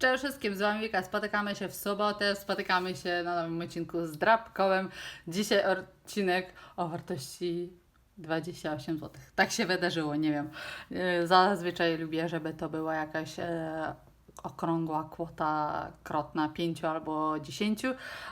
Cześć wszystkim, z wami Wika. Spotykamy się w sobotę, spotykamy się na nowym odcinku z Drapkołem. Dzisiaj odcinek o wartości 28 zł. Tak się wydarzyło, nie wiem. Yy, Zazwyczaj lubię, żeby to była jakaś e, okrągła kwota krotna 5 albo 10,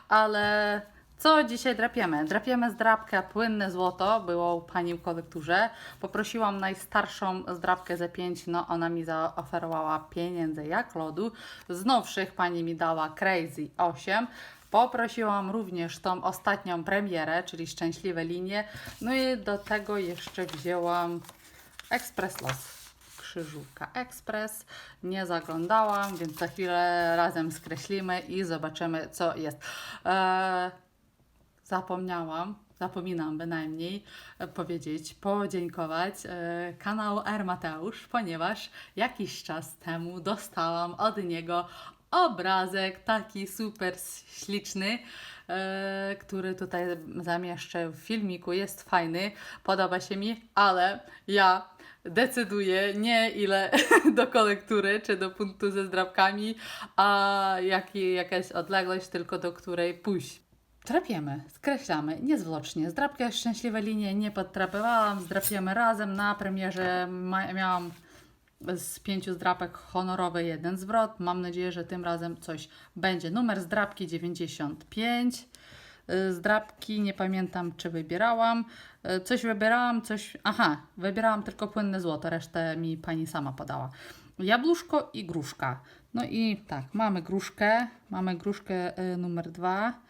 ale co dzisiaj drapiemy? Drapiemy zdrabkę płynne złoto, było u Pani w kolekturze. Poprosiłam najstarszą zdrabkę za 5, no ona mi zaoferowała pieniędzy jak lodu. Z nowszych Pani mi dała Crazy 8. Poprosiłam również tą ostatnią premierę, czyli Szczęśliwe Linie. No i do tego jeszcze wzięłam Express Los. Krzyżówka Express. Nie zaglądałam, więc za chwilę razem skreślimy i zobaczymy, co jest. Eee, zapomniałam, zapominam bynajmniej e, powiedzieć, podziękować e, kanału R Mateusz, ponieważ jakiś czas temu dostałam od niego obrazek taki super śliczny, e, który tutaj zamieszczę w filmiku. Jest fajny, podoba się mi, ale ja decyduję nie ile do kolektury czy do punktu ze zdrabkami, a jaki, jakaś odległość, tylko do której pójść. Drapiemy, skreślamy, niezwłocznie. Zdrabkę szczęśliwe linie nie podtrapywałam, zdrapiemy razem. Na premierze miałam z pięciu zdrapek honorowy jeden zwrot. Mam nadzieję, że tym razem coś będzie. Numer zdrapki 95. Y, Zdrapki nie pamiętam, czy wybierałam. Y, Coś wybierałam, coś. Aha, wybierałam tylko płynne złoto, resztę mi pani sama podała. Jabłuszko i gruszka. No i tak, mamy gruszkę, mamy gruszkę y, numer dwa.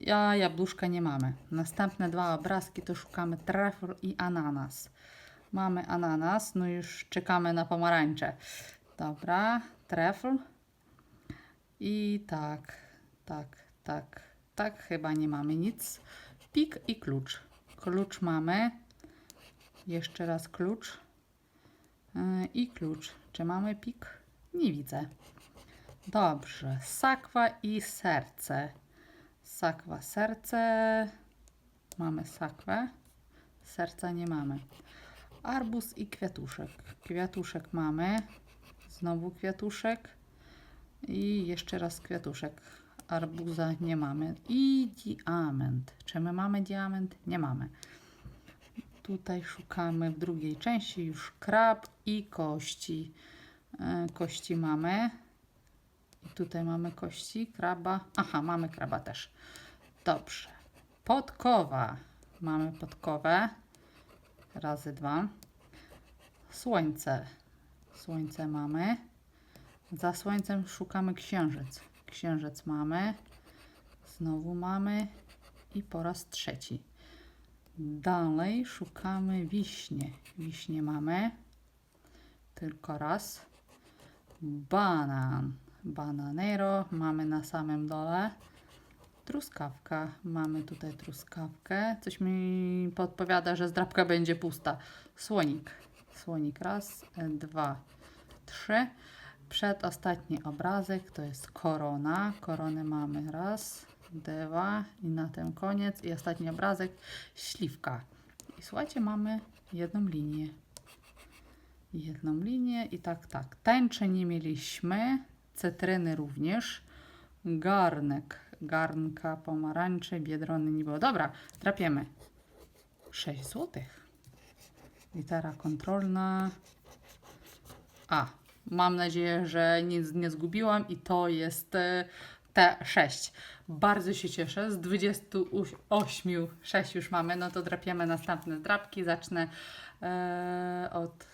Ja jabłuszka nie mamy. Następne dwa obrazki to szukamy trefl i ananas. Mamy ananas, no już czekamy na pomarańcze. Dobra, trefl. I tak, tak, tak, tak, chyba nie mamy nic. Pik i klucz. Klucz mamy. Jeszcze raz klucz. Yy, I klucz. Czy mamy pik? Nie widzę. Dobrze. Sakwa i serce. Sakwa, serce. Mamy sakwę. Serca nie mamy. Arbuz i kwiatuszek. Kwiatuszek mamy. Znowu kwiatuszek. I jeszcze raz kwiatuszek. Arbuza nie mamy. I diament. Czy my mamy diament? Nie mamy. Tutaj szukamy w drugiej części już krab i kości. E, Kości mamy. I tutaj mamy kości kraba. Aha, mamy kraba też. Dobrze. Podkowa. Mamy podkowę. Razy dwa. Słońce. Słońce mamy. Za słońcem szukamy księżyc. Księżyc mamy. Znowu mamy. I po raz trzeci. Dalej szukamy wiśnie. Wiśnie mamy. Tylko raz. Banan. Bananero mamy na samym dole. Truskawka. Mamy tutaj truskawkę. Coś mi podpowiada, że zdrabka będzie pusta. Słonik. Słonik raz, dwa, trzy. Przedostatni obrazek to jest korona. Koronę mamy raz, dwa i na tym koniec. I ostatni obrazek śliwka. I słuchajcie, mamy jedną linię. Jedną linię i tak, tak. Tęczy nie mieliśmy, cytryny również, garnek, garnka, pomarańcze, biedrony nie było. Dobra, trapiemy. 6 złotych. Litera kontrolna. A, mam nadzieję, że nic nie zgubiłam i to jest e, T6. Bardzo się cieszę. Z 28, 6 już mamy, no to drapiemy następne drapki. Zacznę e, od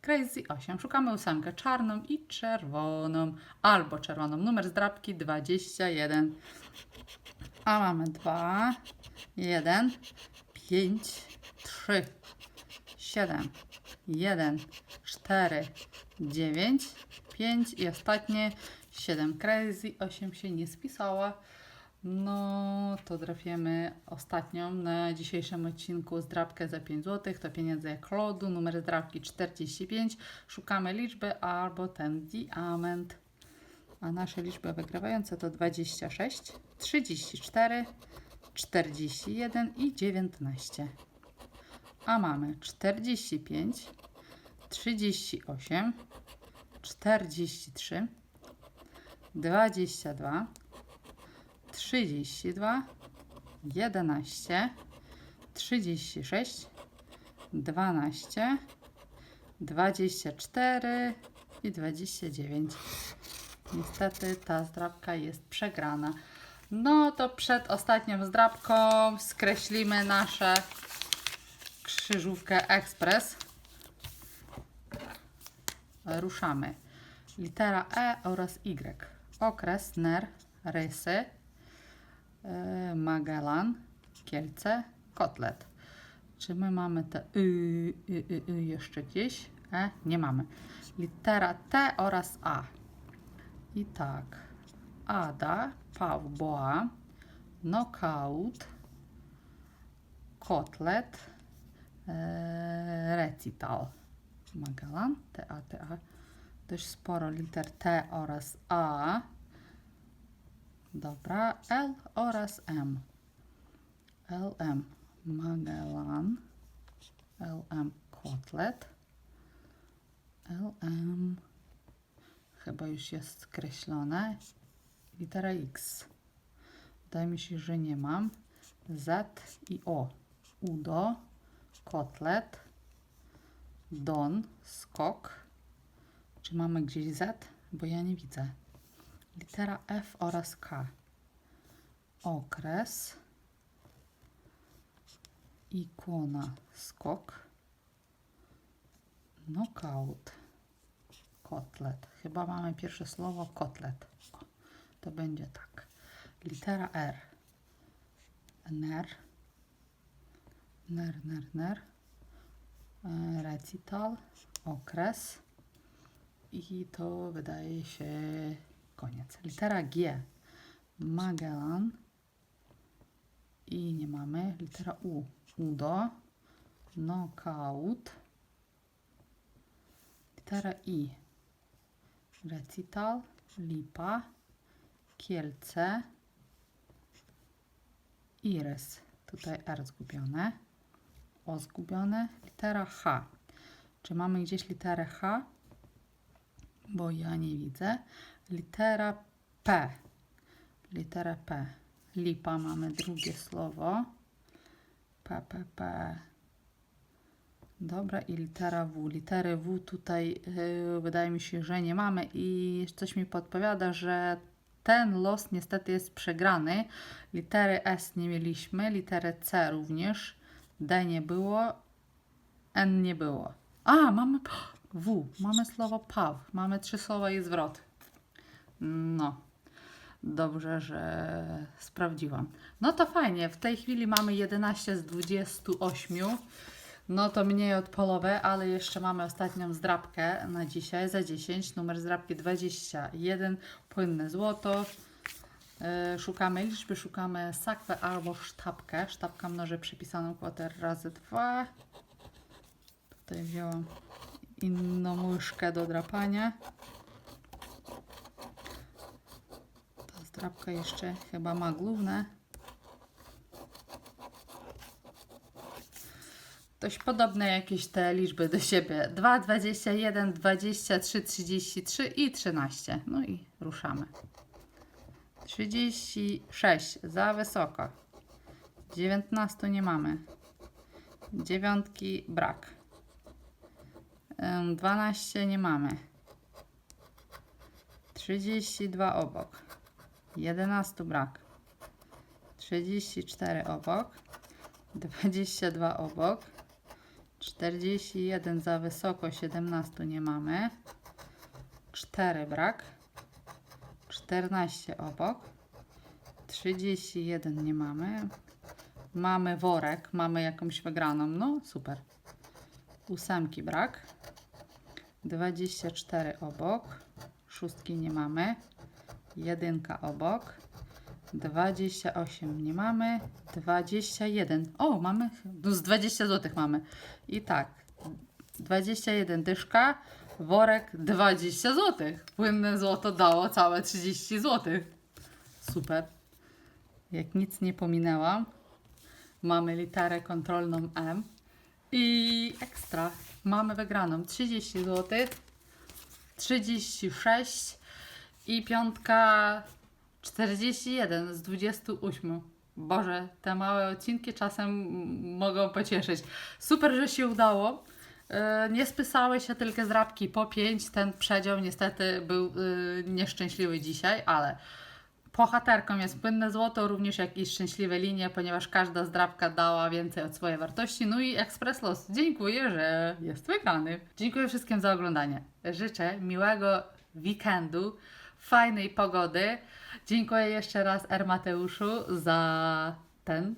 Crazy 8. Szukamy ósemkę czarną i czerwoną. Albo czerwoną. Numer zdrapki 21. A mamy 2, 1, 5, 3, 7, 1, 4, 9, 5 i ostatnie 7. Crazy 8 się nie spisała. No to trafiamy ostatnią na dzisiejszym odcinku zdrabkę za 5 zł. To pieniądze jak lodu, numer zdrabki 45. Szukamy liczby albo ten diament. A nasze liczby wygrywające to 26, 34, 41 i 19. A mamy 45, 38, 43, 22, 32, 11, 36, 12, 24 i 29. Niestety ta zdrabka jest przegrana. No to przed ostatnią zdrabką skreślimy nasze krzyżówkę ekspres. Ruszamy. Litera E oraz Y. Okres, ner, rysy, Magellan, Kielce, Kotlet. Czy my mamy te y, y, y, y jeszcze gdzieś? E? Nie mamy. Litera T oraz A. I tak. Ada, Pawboa, Knockout, Kotlet, e, Recital. Magellan, T-A, T-A. Dość sporo liter T oraz A. Dobra, L oraz M. LM Magellan, LM Kotlet, LM chyba już jest skreślone. Litera X. Wydaje mi się, że nie mam. Z i O. Udo, kotlet, don, skok. Czy mamy gdzieś Z? Bo ja nie widzę. Litera F oraz K. Okres. Ikona, skok. Knockout. Kotlet. Chyba mamy pierwsze słowo kotlet. To będzie tak. Litera R. Ner. Ner, ner, ner. E, Recital. Okres. I to wydaje się koniec. Litera G. Magellan. I nie mamy. Litera U. Udo. Knockout. Litera I. Recital. Lipa. Kielce. Iris. Tutaj R zgubione. O zgubione. Litera H. Czy mamy gdzieś literę H? Bo ja nie widzę. Litera P. Litera P. Lipa mamy drugie słowo. P, P, P. Dobra, i litera W. Litery W tutaj yy, wydaje mi się, że nie mamy i coś mi podpowiada, że ten los niestety jest przegrany. Litery S nie mieliśmy, litery C również, D nie było, N nie było. A, mamy W, mamy słowo PAW, mamy trzy słowa i zwrot. No, dobrze, że sprawdziłam. No to fajnie, w tej chwili mamy 11 z 28. No to mniej od połowy, ale jeszcze mamy ostatnią zdrabkę na dzisiaj za 10. Numer zdrabki 21. Płynne złoto. Yy, szukamy liczby, szukamy sakwę albo sztabkę. Sztabka mnoży przypisaną kwotę razy 2. Tutaj wzięłam inną łyżkę do drapania. Zdrabka jeszcze chyba ma główne. Dość podobne jakieś te liczby do siebie. 2, 21, 23, 33 i 13. No i ruszamy. 36 za wysoko. 19 nie mamy. Dziewiątki brak. Ym, 12 nie mamy. 32 obok. 11 brak. 34 obok. 22 obok. 41 za wysoko, 17 nie mamy. 4 brak. 14 obok. 31 nie mamy. Mamy worek, mamy jakąś wygraną. No super. Ósemki brak. 24 obok. Szóstki nie mamy. Jedynka obok. 28 nie mamy. 21. O, mamy. No z 20 zł mamy. I tak. 21 dyszka. Worek 20 zł. Płynne złoto dało całe 30 zł. Super. Jak nic nie pominęłam. Mamy literę kontrolną M. I ekstra. Mamy wygraną 30 zł. 36 I piątka 41 z 28. Boże, te małe odcinki czasem mogą pocieszyć. Super, że się udało. E, Nie spisały się tylko zdrabki po 5. Ten przedział niestety był y, nieszczęśliwy dzisiaj, ale bohaterką jest płynne złoto, również jak i szczęśliwe linie, ponieważ każda zdrabka dała więcej od swojej wartości. No i Express Los, dziękuję, że jest wygrany. Dziękuję wszystkim za oglądanie. Życzę miłego weekendu, fajnej pogody. Dziękuję jeszcze raz R. Mateuszu za ten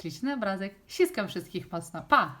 śliczny obrazek. Ściskam wszystkich mocno. Pa!